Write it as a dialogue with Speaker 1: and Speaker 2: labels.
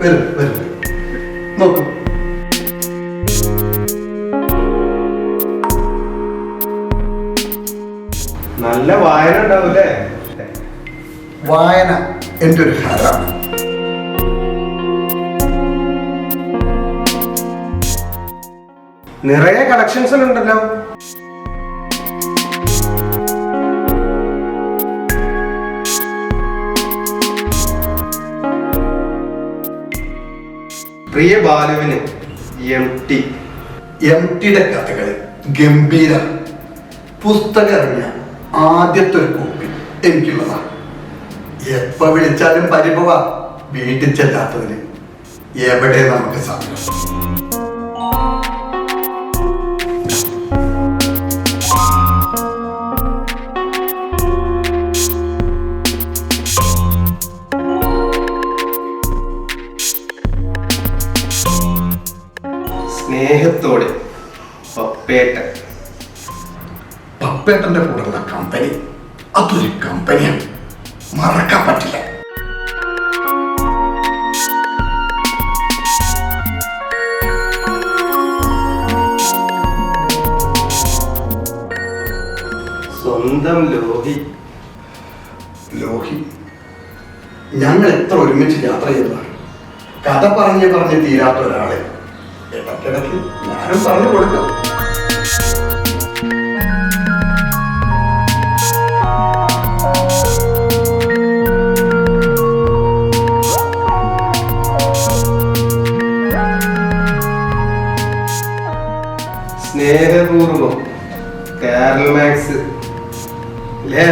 Speaker 1: വരും വരും. നോക്കൂ.
Speaker 2: നല്ല വായന ഉണ്ടാവൂലേ
Speaker 1: വായന എന്റെ ഒരു ഹരാണ്
Speaker 2: നിറയെ കളക്ഷൻസ് ഉണ്ടല്ലോ. പ്രിയ ബാലുവിന് എം ടി
Speaker 1: എം ടിയുടെ കഥകൾ ഗംഭീര. പുസ്തകം ഇറങ്ങിയ ആദ്യത്തെ ഒരു കോപ്പി എനിക്കുള്ളതാണ്. എപ്പോ വിളിച്ചാലും പരിഭവ വീട്ടിൽ ചെല്ലാത്തതിന് എവിടെ നമുക്ക് സമയം?
Speaker 2: സ്നേഹത്തോടെ പപ്പേട്ട
Speaker 1: പപ്പേട്ടന്റെ കൂടെയുള്ള കമ്പനി അതൊരു കമ്പനിയാണ്. മറക്കാൻ പറ്റില്ല.
Speaker 2: സ്വന്തം ലോഹി.
Speaker 1: ലോഹി? ഞങ്ങൾ എത്ര ഒരുമിച്ച് യാത്ര ചെയ്തതാണ്? കഥ പറഞ്ഞ് പറഞ്ഞ് തീരാത്ത ഒരാളെ ഇടയ്ക്കിടയ്ക്ക് ഞാനും പറഞ്ഞു കൊടുക്കും.
Speaker 2: സ്നേഹപൂർവം കാരൽ മാക്സ് അല്ലേ